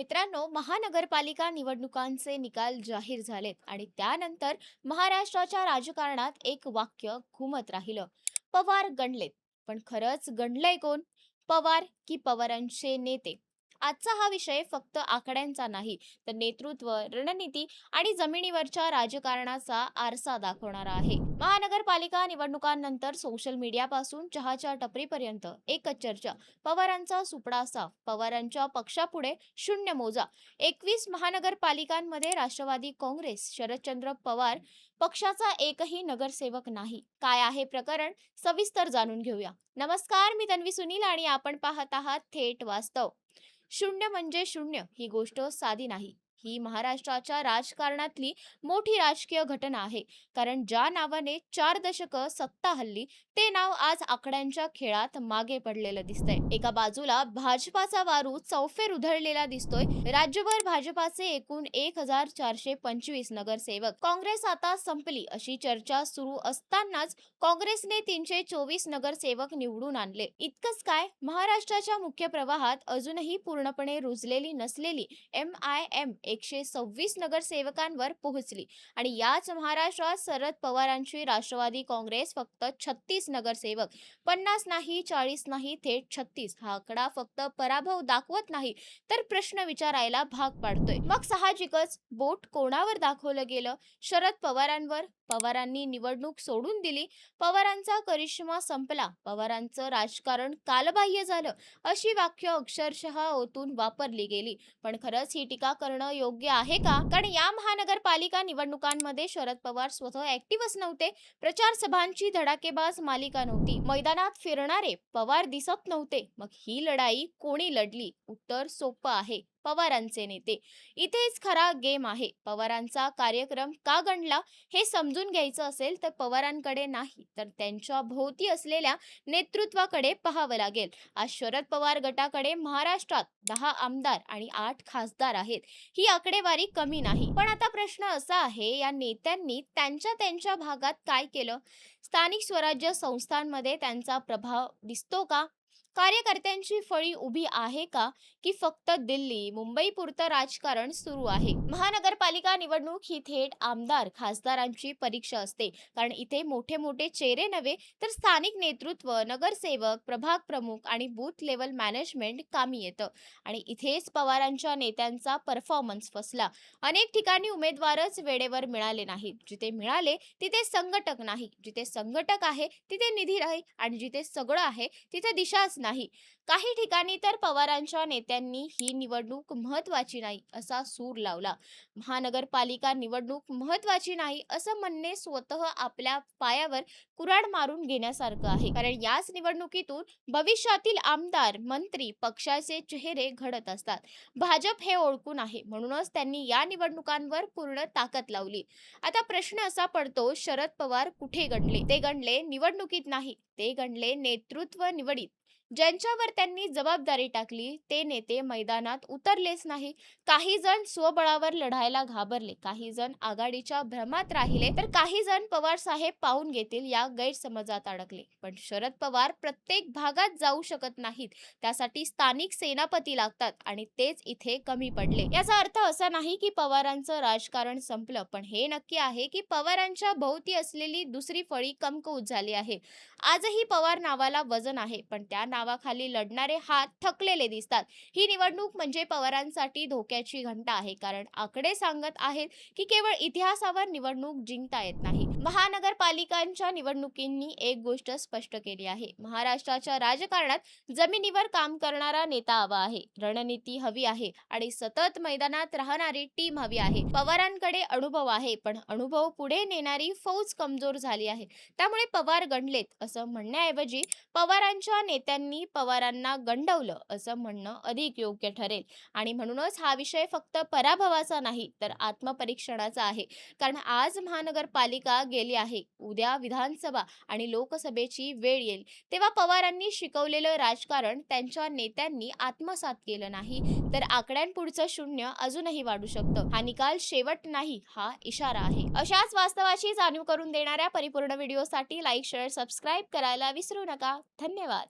मित्रांनो महानगरपालिका निवडणुकांचे निकाल जाहीर झालेत आणि त्यानंतर महाराष्ट्राच्या राजकारणात एक वाक्य घुमत राहिलं. पवार गणलेत. पण खरंच गणलंय कोण? पवार की पवारांचे नेते. आजचा हा विषय फक्त आकड्यांचा नाही तर नेतृत्व रणनीती आणि जमिनीवरच्या राजकारणाचा आरसा दाखवणारा आहे. महानगरपालिका निवडणुकांनंतर सोशल मीडियापासून चहाच्या टपरीपर्यंत एकच चर्चा पवारांचा सुपडा साफ पवारांच्या पक्षापुढे शून्य मोजा. एकवीस महानगरपालिकांमध्ये राष्ट्रवादी काँग्रेस शरदचंद्र पवार पक्षाचा एकही नगरसेवक नाही. काय आहे प्रकरण? सविस्तर जाणून घेऊया. नमस्कार मी तन्वी सुनील आणि आपण पाहत आहात थेट वास्तव. शून्य म्हणजे शून्य ही गोष्ट साधी नाही. ही महाराष्ट्राच्या राजकारणातली मोठी राजकीय घटना आहे. कारण ज्या नावाने चार दशक सत्ता हल्ली ते नाव आज आकड्यांच्या खेळात मागे पडलेलं दिसतंय. एका बाजूला भाजपाचा वारू चौफेर उधळलेला दिसतोय. राज्यभर भाजपाचे एकूण एक हजार चारशे पंचवीस नगरसेवक काँग्रेस आता संपली अशी चर्चा सुरू असतानाच काँग्रेसने तीनशे चोवीस नगरसेवक निवडून आणले. इतकंच काय? महाराष्ट्राच्या मुख्य प्रवाहात अजूनही पूर्णपणे रुजलेली नसलेली एम आय एम एकशे सव्वीस नगरसेवकांवर पोहोचली. आणि याच महाराष्ट्रात शरद पवारांची राष्ट्रवादी काँग्रेस फक्त छत्तीस नगरसेवक पन्नास नाही चाळीस नाही थेट छत्तीस. हा आकडा फक्त पराभव दाखवत नाही तर प्रश्न विचारायला भाग पाडतोय. मग साहजिकच बोट कोणावर दाखवलं गेलं? शरद पवारांवर? पवारांनी निवडणूक सोडून दिली. पवारांचा करिश्मा संपला. पवारांचं राजकारण कालबाह्य झालं. अशी वाक्य अक्षरशः ओतून वापरली गेली. पण खरंच ही टीका करणं योग्य आहे का? कारण या महानगरपालिका निवडणुकांमध्ये शरद पवार स्वतः ऍक्टिव्हच नव्हते. प्रचार सभांची धडाकेबाज मालिका नव्हती. मैदानात फिरणारे पवार दिसत नव्हते. मग ही लढाई कोणी लढली? उत्तर सोपं आहे. पवारांचे नेते. इथेच खरा गेम आहे. पवारांचा कार्यक्रम का गणला हे समजून घ्यायचं असेल तर पवारांकडे नाही. तर त्यांच्या भोवती असलेल्या नेतृत्वाकडे पाहावं लागेल. आज शरद पवार गटाकडे महाराष्ट्रात दहा आमदार आणि आठ खासदार आहेत. ही आकडेवारी कमी नाही. पण आता प्रश्न असा आहे या नेत्यांनी त्यांच्या त्यांच्या भागात काय केलं? स्थानिक स्वराज्य संस्थांमध्ये त्यांचा प्रभाव दिसतो का? कार्यकर्त्यांची फळी उभी आहे का? की फक्त दिल्ली मुंबई पुरतं राजकारण सुरू आहे? महानगरपालिका निवडणूक ही थेट आमदार खासदारांची परीक्षा असते. कारण इथे मोठे मोठे चेहरे नव्हे तर स्थानिक नेतृत्व नगरसेवक प्रभाग प्रमुख आणि बूथ लेवल मॅनेजमेंट कामी येतं. आणि इथेच पवारांच्या नेत्यांचा परफॉर्मन्स फसला. अनेक ठिकाणी उमेदवारच वेळेवर मिळाले नाहीत. जिथे मिळाले तिथे संघटक नाही. जिथे संघटक आहे तिथे निधी नाही. आणि जिथे सगळं आहे तिथे दिशाच नाही. काही ठिकाणी तर पवारांच्या नेत्यांनी ही निवडणूक महत्वाची नाही असा सूर लावला. महानगरपालिका निवडणूक महत्वाची नाही असं म्हणणे स्वतः आपल्या पायावर कुऱ्हाड मारून घेण्यासारखं आहे. कारण याच निवडणुकीतून भविष्यातील आमदार मंत्री पक्षाचे चेहरे घडत असतात. भाजप हे ओळखून आहे म्हणूनच त्यांनी या निवडणुकांवर पूर्ण ताकद लावली. आता प्रश्न असा पडतो शरद पवार कुठे गणले? ते गणले निवडणुकीत नाही ते गणले नेतृत्व निवडीत. ज्यांच्यावर त्यांनी जबाबदारी टाकली ते नेते मैदानात उतरलेच नाही. काही जण स्वबळावर लढायला घाबरले काही जण आघाडीच्या भ्रमात राहिले तर काही जण पवार साहेब पाहून घेतील या गैरसमजात अडकले. पण शरद पवार प्रत्येक भागात जाऊ शकत नाहीत त्यासाठी स्थानिक सेनापती लागतात आणि तेच इथे कमी पडले. याचा अर्थ असा नाही की पवारांचं राजकारण संपलं पण हे नक्की आहे की पवारांच्या भोवती असलेली दुसरी फळी कमकुवत झाली आहे. आजही पवार नावाला वजन आहे पण त्या नावाखाली लढणारे हात थकलेले दिसतात. ही निवडणूक म्हणजे पवारांसाठी धोक्याची घंटा आहे. कारण आकडे सांगत आहेत की केवळ इतिहासावर निवडणूक जिंकता येत नाही. महानगरपालिकांच्या निवडणुकींनी एक गोष्ट स्पष्ट केली आहे. महाराष्ट्राच्या राजकारणात जमिनीवर काम करणारा नेता हवा आहे. रणनीती हवी आहे आणि सतत मैदानात राहणारी टीम हवी आहे. पवारांकडे अनुभव आहे पण अनुभव पुढे नेणारी फौज कमजोर झाली आहे. त्यामुळे पवार गणलेत असं म्हणण्याऐवजी पवारांच्या नेत्यांनी पवारांना गंडवलं असं म्हणणं अधिक योग्य ठरेल. आणि म्हणूनच हा विषय फक्त पराभवाचा नाही तर आत्मपरीक्षणाचा आहे. कारण आज महानगरपालिका गेली आहे उद्या विधानसभा आणि लोकसभेची वेळ येईल. तेव्हा पवारांनी शिकवलेलं राजकारण त्यांच्या नेत्यांनी आत्मसात केलं नाही तर आकड्यांपुढचं शून्य अजूनही वाढू शकतं. हा निकाल शेवट नाही हा इशारा आहे. अशाच वास्तवाची जाणीव करून देणाऱ्या परिपूर्ण व्हिडिओसाठी लाईक शेअर सबस्क्राईब करायला विसरू नका. धन्यवाद.